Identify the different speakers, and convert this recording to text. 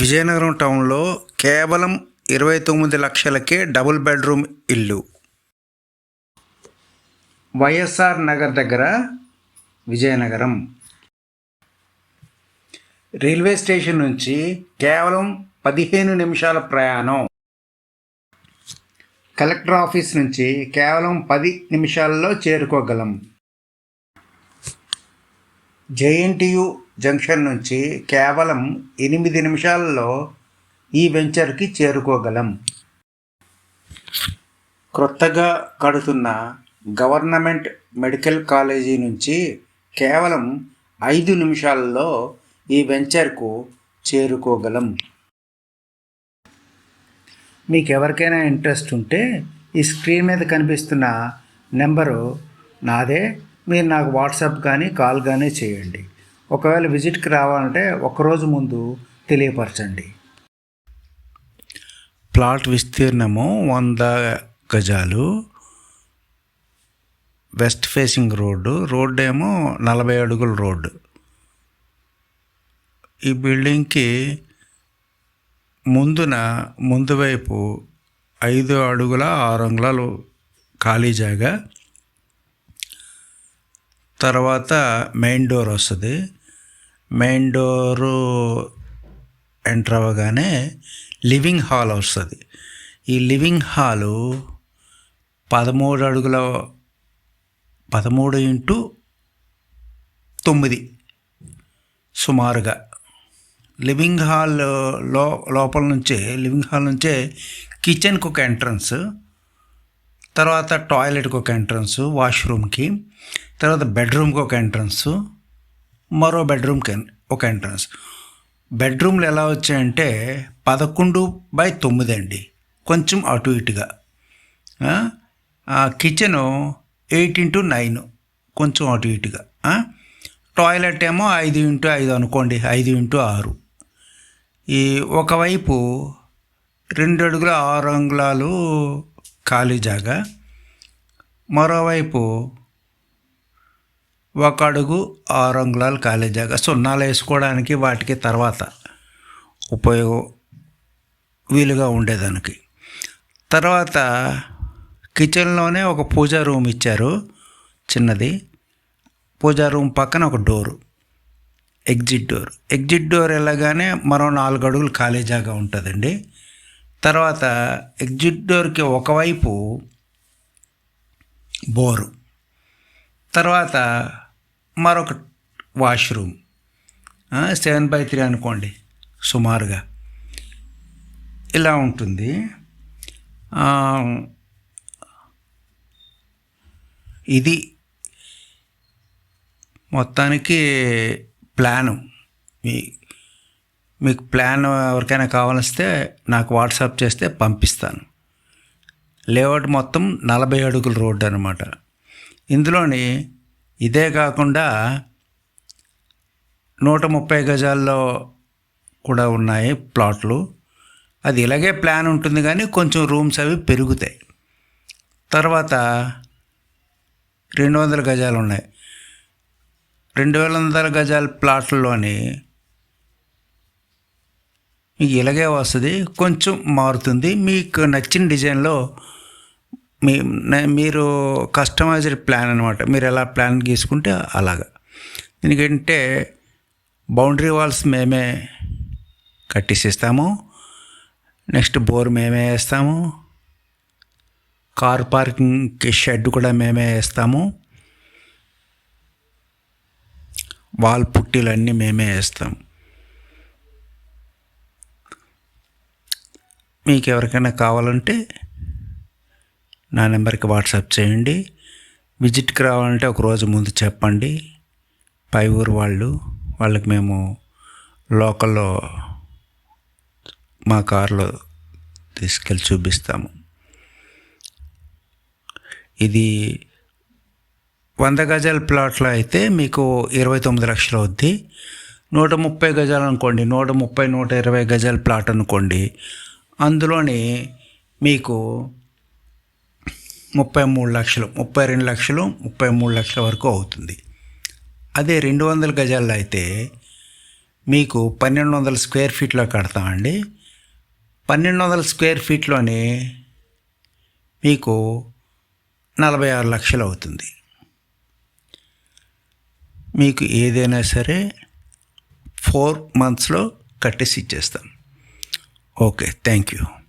Speaker 1: విజయనగరం టౌన్లో కేవలం ఇరవై తొమ్మిది లక్షలకే డబుల్ బెడ్రూమ్ ఇల్లు. వైఎస్ఆర్ నగర్ దగ్గర విజయనగరం. రైల్వే స్టేషన్ నుంచి కేవలం పదిహేను నిమిషాల ప్రయాణం. కలెక్టర్ ఆఫీస్ నుంచి కేవలం పది నిమిషాల్లో చేరుకోగలం. జేఎన్టీయు జంక్షన్ నుంచి కేవలం ఎనిమిది నిమిషాల్లో ఈ వెంచర్కి చేరుకోగలం. క్రొత్తగా కడుతున్న గవర్నమెంట్ మెడికల్ కాలేజీ నుంచి కేవలం ఐదు నిమిషాల్లో ఈ వెంచర్కు చేరుకోగలం. మీకు ఎవరికైనా ఇంట్రెస్ట్ ఉంటే ఈ స్క్రీన్ మీద కనిపిస్తున్న నెంబరు నాదే. మీరు నాకు వాట్సాప్ కానీ కాల్ కానీ చేయండి. ఒకవేళ విజిట్కి రావాలంటే ఒకరోజు ముందు తెలియపరచండి. ప్లాట్ విస్తీర్ణము వంద గజాలు. వెస్ట్ ఫేసింగ్ రోడ్డు రోడ్డు ఏమో నలభై అడుగుల రోడ్డు. ఈ బిల్డింగ్కి ముందున ముందు వైపు ఐదు అడుగుల ఆరు అంగుళాలు ఖాళీ జాగా. తర్వాత మెయిన్ డోర్ వస్తుంది. మెయిన్ డోరు ఎంటర్ అవ్వగానే లివింగ్ హాల్ వస్తుంది ఈ లివింగ్ హాలు పదమూడు అడుగుల పదమూడు ఇంటూ తొమ్మిది సుమారుగా. లివింగ్ హాల్లో లోపల నుంచే లివింగ్ హాల్ నుంచే కిచెన్కి ఒక ఎంట్రన్స్ తర్వాత టాయిలెట్కి ఒక ఎంట్రన్స్ వాష్రూమ్కి తర్వాత బెడ్రూమ్కి ఒక ఎంట్రన్స్ మరో బెడ్రూమ్కి ఒక ఎంట్రన్స్. బెడ్రూమ్లు ఎలా వచ్చాయంటే పదకొండు బై తొమ్మిది అండి. కొంచెం అటు ఇటుగా. కిచెను ఎయిట్ ఇంటూ నైన్ కొంచెం అటు ఇటుగా. టాయిలెట్ ఏమో ఐదు ఇంటూ ఐదు అనుకోండి ఐదు ఇంటూ ఆరు. ఈ ఒకవైపు రెండు అడుగుల ఆరు అంగుళాలు ఖాళీ జాగా. మరోవైపు ఒక అడుగు ఆరు అంగుళాలు ఖాళీ జాగా సున్నాలు వేసుకోవడానికి వాటికి తర్వాత ఉపయోగం వీలుగా ఉండేదానికి. తర్వాత కిచెన్లోనే ఒక పూజా రూమ్ ఇచ్చారు చిన్నది. పూజా రూమ్ పక్కన ఒక door exit door. Exit door వెళ్ళగానే మరో నాలుగు అడుగులు ఖాళీ జాగా ఉంటుందండి. తర్వాత ఎగ్జిట్ డోర్కి ఒకవైపు బోరు. తర్వాత మరొక వాష్రూమ్. సెవెన్ బై త్రీ అనుకోండి సుమారుగా. ఇలా ఉంటుంది. ఇది మొత్తానికి ప్లాను. మీ మీకు ప్లాన్ ఎవరికైనా కావాలిస్తే నాకు వాట్సాప్ చేస్తే పంపిస్తాను. లేఅవుట్ మొత్తం నలభై అడుగుల రోడ్డు అనమాట ఇందులోని ఇదే కాకుండా నూట ముప్పై గజాల్లో కూడా ఉన్నాయి ప్లాట్లు. అది ఇలాగే ప్లాన్ ఉంటుంది కానీ కొంచెం రూమ్స్ అవి పెరుగుతాయి. తర్వాత రెండు వందల గజాలు ఉన్నాయి. రెండు వేల వందల గజాల ప్లాట్లలోని మీకు ఇలాగే వస్తుంది. కొంచెం మారుతుంది. మీకు నచ్చిన డిజైన్లో మీ మీరు కస్టమైజ్డ్ ప్లాన్ అనమాట మీరు ఎలా ప్లాన్ గీసుకుంటే అలాగా. ఎందుకంటే బౌండరీ వాల్స్ మేమే కట్టిసిస్తాము. నెక్స్ట్ బోర్ మేమే వేస్తాము. కార్ పార్కింగ్కి షెడ్ కూడా మేమే వేస్తాము. వాల్ పుట్టీలు అన్నీ మేమే వేస్తాం మీకు ఎవరికైనా కావాలంటే నా నెంబర్కి వాట్సాప్ చేయండి. విజిట్కి రావాలంటే ఒక రోజు ముందు చెప్పండి. పై ఊరు వాళ్ళు వాళ్ళకి మేము లోకల్లో మా కారులో తీసుకెళ్ళి చూపిస్తాము. ఇది వంద గజాల ప్లాట్లో అయితే మీకు ఇరవై తొమ్మిది లక్షలు అవుద్ది. నూట ముప్పై గజాలు అనుకోండి నూట ముప్పై నూట ఇరవై గజాల ప్లాట్ అనుకోండి అందులోని మీకు ముప్పై మూడు లక్షలు ముప్పై రెండు లక్షలు ముప్పై మూడు లక్షల వరకు అవుతుంది. అదే రెండు వందల గజాల్లో అయితే మీకు పన్నెండు వందల స్క్వేర్ ఫీట్లో కడతామండి పన్నెండు వందల స్క్వేర్ ఫీట్లోనే మీకు నలభై ఆరు లక్షలు అవుతుంది. మీకు ఏదైనా సరే ఫోర్ మంత్స్లో కట్టేసి ఇచ్చేస్తాం. Okay thank you.